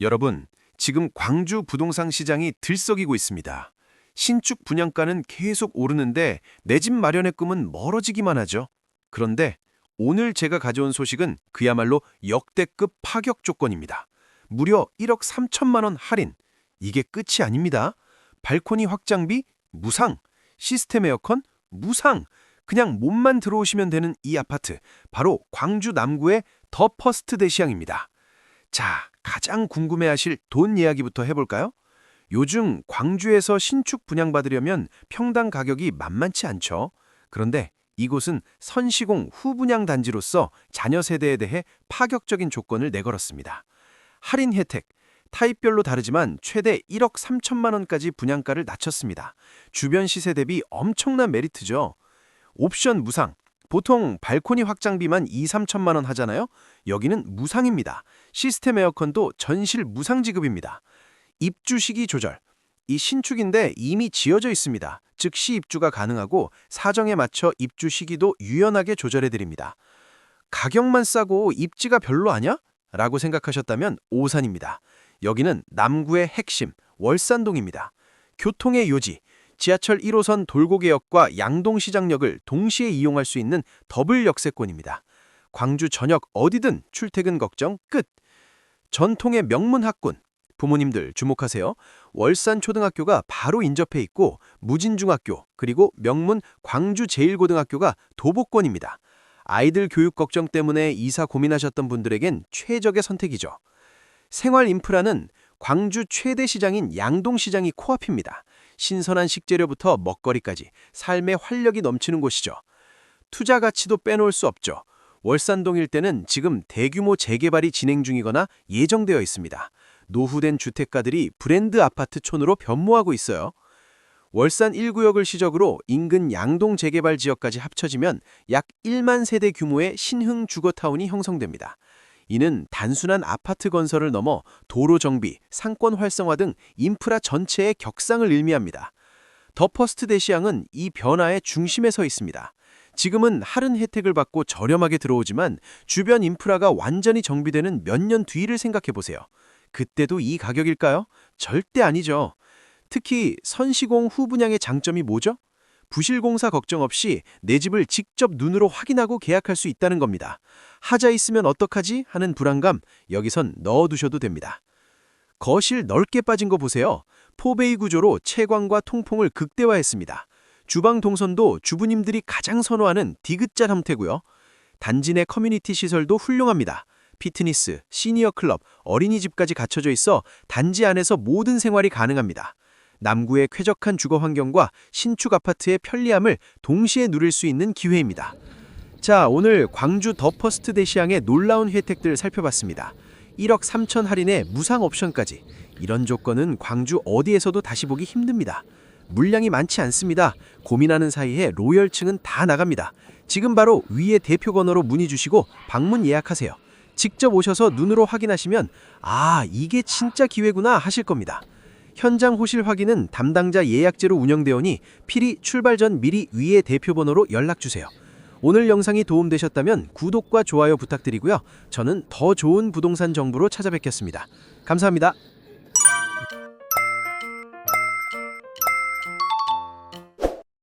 여러분, 지금 광주 부동산 시장이 들썩이고 있습니다. 신축 분양가는 계속 오르는데 내 집 마련의 꿈은 멀어지기만 하죠. 그런데 오늘 제가 가져온 소식은 그야말로 역대급 파격 조건입니다. 무려 1억 3천만 원 할인. 이게 끝이 아닙니다. 발코니 확장비 무상, 시스템 에어컨 무상. 그냥 몸만 들어오시면 되는 이 아파트 바로 광주 남구의 더 퍼스트 대시양입니다. 자, 가장 궁금해하실 돈 이야기부터 해볼까요? 요즘 광주에서 신축 분양받으려면 평당 가격이 만만치 않죠. 그런데 이곳은 선시공 후분양 단지로서 자녀 세대에 대해 파격적인 조건을 내걸었습니다. 할인 혜택, 타입별로 다르지만 최대 1억 3천만 원까지 분양가를 낮췄습니다. 주변 시세 대비 엄청난 메리트죠. 옵션 무상. 보통 발코니 확장비만 2, 3천만 원 하잖아요. 여기는 무상입니다. 시스템 에어컨도 전실 무상 지급입니다. 입주 시기 조절. 이 신축인데 이미 지어져 있습니다. 즉시 입주가 가능하고 사정에 맞춰 입주 시기도 유연하게 조절해 드립니다. 가격만 싸고 입지가 별로 아냐? 라고 생각하셨다면 오산입니다. 여기는 남구의 핵심 월산동입니다. 교통의 요지, 지하철 1호선 돌고개역과 양동시장역을 동시에 이용할 수 있는 더블 역세권입니다. 광주 전역 어디든 출퇴근 걱정 끝. 전통의 명문 학군. 부모님들 주목하세요. 월산 초등학교가 바로 인접해 있고 무진중학교 그리고 명문 광주제일고등학교가 도보권입니다. 아이들 교육 걱정 때문에 이사 고민하셨던 분들에겐 최적의 선택이죠. 생활 인프라는 광주 최대 시장인 양동시장이 코앞입니다. 신선한 식재료부터 먹거리까지 삶의 활력이 넘치는 곳이죠. 투자 가치도 빼놓을 수 없죠. 월산동 일대는 지금 대규모 재개발이 진행 중이거나 예정되어 있습니다. 노후된 주택가들이 브랜드 아파트촌으로 변모하고 있어요. 월산 1구역을 시적으로 인근 양동 재개발 지역까지 합쳐지면 약 1만 세대 규모의 신흥 주거타운이 형성됩니다. 이는 단순한 아파트 건설을 넘어 도로 정비, 상권 활성화 등 인프라 전체의 격상을 의미합니다. 더 퍼스트 대시양은 이 변화의 중심에 서 있습니다. 지금은 할인 혜택을 받고 저렴하게 들어오지만 주변 인프라가 완전히 정비되는 몇 년 뒤를 생각해 보세요. 그때도 이 가격일까요? 절대 아니죠. 특히 선시공 후 분양의 장점이 뭐죠? 부실공사 걱정 없이 내 집을 직접 눈으로 확인하고 계약할 수 있다는 겁니다. 하자 있으면 어떡하지 하는 불안감 여기선 넣어두셔도 됩니다. 거실 넓게 빠진 거 보세요. 포베이 구조로 채광과 통풍을 극대화했습니다. 주방 동선도 주부님들이 가장 선호하는 디귿자 형태고요. 단지 내 커뮤니티 시설도 훌륭합니다. 피트니스, 시니어 클럽, 어린이집까지 갖춰져 있어 단지 안에서 모든 생활이 가능합니다. 남구의 쾌적한 주거 환경과 신축 아파트의 편리함을 동시에 누릴 수 있는 기회입니다. 자, 오늘 광주 더 퍼스트 대시양의 놀라운 혜택들 살펴봤습니다. 1억 3천 할인에 무상 옵션까지. 이런 조건은 광주 어디에서도 다시 보기 힘듭니다. 물량이 많지 않습니다. 고민하는 사이에 로열층은 다 나갑니다. 지금 바로 위에 대표 번호로 문의 주시고 방문 예약하세요. 직접 오셔서 눈으로 확인하시면 아, 이게 진짜 기회구나 하실 겁니다. 현장 호실 확인은 담당자 예약제로 운영되오니 필히 출발 전 미리 위에 대표 번호로 연락 주세요. 오늘 영상이 도움되셨다면 구독과 좋아요 부탁드리고요. 저는 더 좋은 부동산 정보로 찾아뵙겠습니다. 감사합니다.